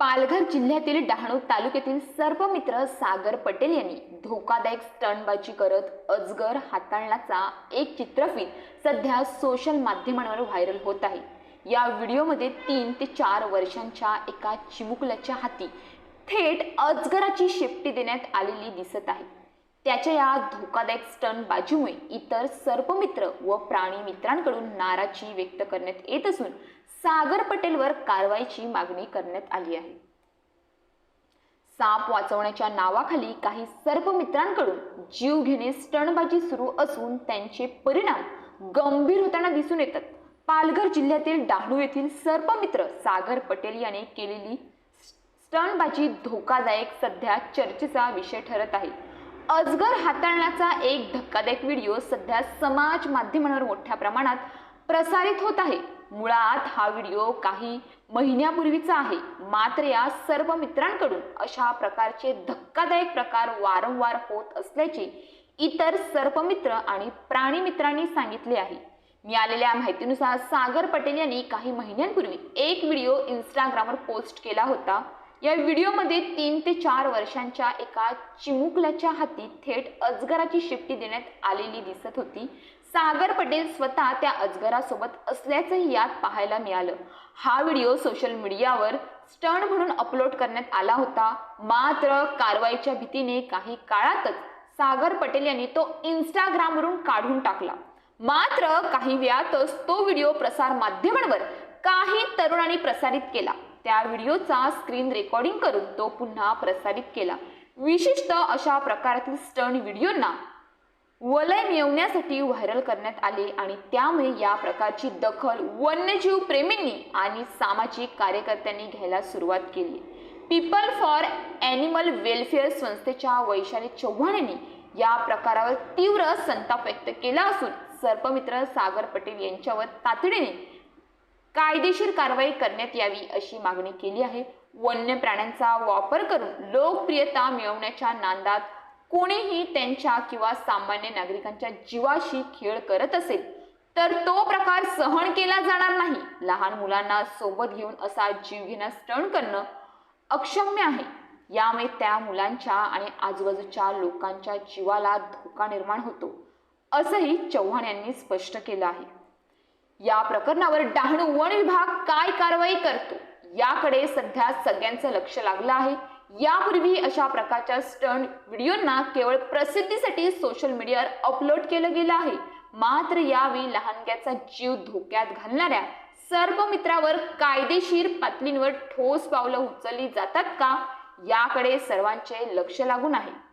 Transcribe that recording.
पालघर जिल्ह्यातील डहाणू तालुक्यातील सर्पमित्र सागर पटेल यांनी धोकादायक स्टंटबाजी करत अजगर हाताळण्याचा एक चित्रफित सध्या सोशल माध्यमांवर व्हायरल होत आहे. या व्हिडिओमध्ये तीन ते चार वर्षांच्या एका चिमुकल्याच्या हाती थेट अजगराची शेपटी देण्यात आलेली दिसत आहे. त्याच्या या धोकादायक स्टनबाजीमुळे बाजूमुळे इतर सर्पमित्र व प्राणी मित्रांकडून नाराजी व्यक्त करण्यात येत असून सागर पटेलवर कारवाईची मागणी करण्यात आली आहे. साप वाचवण्याच्या नावाखाली काही सर्पमित्रांकडून जीव घेणे स्टंटबाजी सुरू असून त्यांचे परिणाम गंभीर होताना दिसून येतात. पालघर जिल्ह्यातील डहाणू येथील सर्पमित्र सागर पटेल याने केलेली स्टनबाजी धोकादायक सध्या चर्चेचा विषय ठरत आहे. अजगर हाताळण्याचा एक धक्कादायक व्हिडिओ सध्या समाज माध्यमांवर मोठ्या प्रमाणात प्रसारित होत आहे. मुळात हा व्हिडिओ काही महिन्यापूर्वीचा आहे. मात्र या सर्व मित्रांकडून अशा प्रकारचे धक्कादायक प्रकार वारंवार होत असल्याचे इतर सर्पमित्र आणि प्राणी मित्रांनी सांगितले आहे. मिळालेल्या माहितीनुसार सागर पटेल यांनी काही महिन्यांपूर्वी एक व्हिडिओ इंस्टाग्रामवर पोस्ट केला होता. या व्हिडिओमध्ये तीन ते चार वर्षांच्या एका चिमुकल्याच्या हाती थेट अजगराची शिफ्टी देण्यात आलेली दिसत होती. सागर पटेल स्वतः त्या अजगरासोबत असल्याचंही यात पाहायला मिळालं. हा व्हिडिओ सोशल मीडियावर स्टंट म्हणून अपलोड करण्यात आला होता. मात्र कारवाईच्या भीतीने काही काळातच सागर पटेल यांनी तो इंस्टाग्रामवरून काढून टाकला. मात्र काही वेळातच तो व्हिडिओ प्रसार माध्यमांवर काही तरुणांनी प्रसारित केला. त्या व्हिडिओचा स्क्रीन रेकॉर्डिंग करून तो पुन्हा प्रसारित केला. विशिष्ट अशा प्रकारातील स्टंट व्हिडिओंना वलय मिळवण्यासाठी व्हायरल करण्यात आले आणि त्यामुळे या प्रकारची दखल वन्यजीव प्रेमींनी आणि सामाजिक कार्यकर्त्यांनी घ्यायला सुरुवात केली. पीपल फॉर ॲनिमल वेलफेअर संस्थेच्या वैशाली चव्हाण यांनी या प्रकारावर तीव्र संताप व्यक्त केला असून सर्पमित्र सागर पटेल यांच्यावर तातडीने कायदेशीर कारवाई करण्यात यावी अशी मागणी केली आहे. वन्य प्राण्यांचा वापर करून लोकप्रियता मिळवण्याच्या नांदात कोणीही त्यांच्या किंवा सामान्य नागरिकांच्या जीवाशी खेळ करत असेल तर तो प्रकार सहन केला जाणार नाही. लहान मुलांना सोबत घेऊन असा जीव घेण्यास करणं अक्षम्य आहे. यामुळे त्या मुलांच्या आणि आजूबाजूच्या लोकांच्या जीवाला धोका निर्माण होतो असंही चव्हाण यांनी स्पष्ट केलं आहे. या प्रकरणावर डहाणू वन विभाग काय कारवाई करतो? याकडे सध्या सगळ्यांचं लक्ष लागलं आहे. यापूर्वी अशा प्रकारच्या स्टंट व्हिडिओंना केवळ प्रसिद्धीसाठी सोशल मीडियावर अपलोड केलं गेलं आहे. मात्र यावेळी लहानग्याचा जीव धोक्यात घालणाऱ्या सर्व मित्रावर कायदेशीर पातळींवर ठोस पावलं उचलली जातात का? याकडे सर्वांचे लक्ष लागून आहे.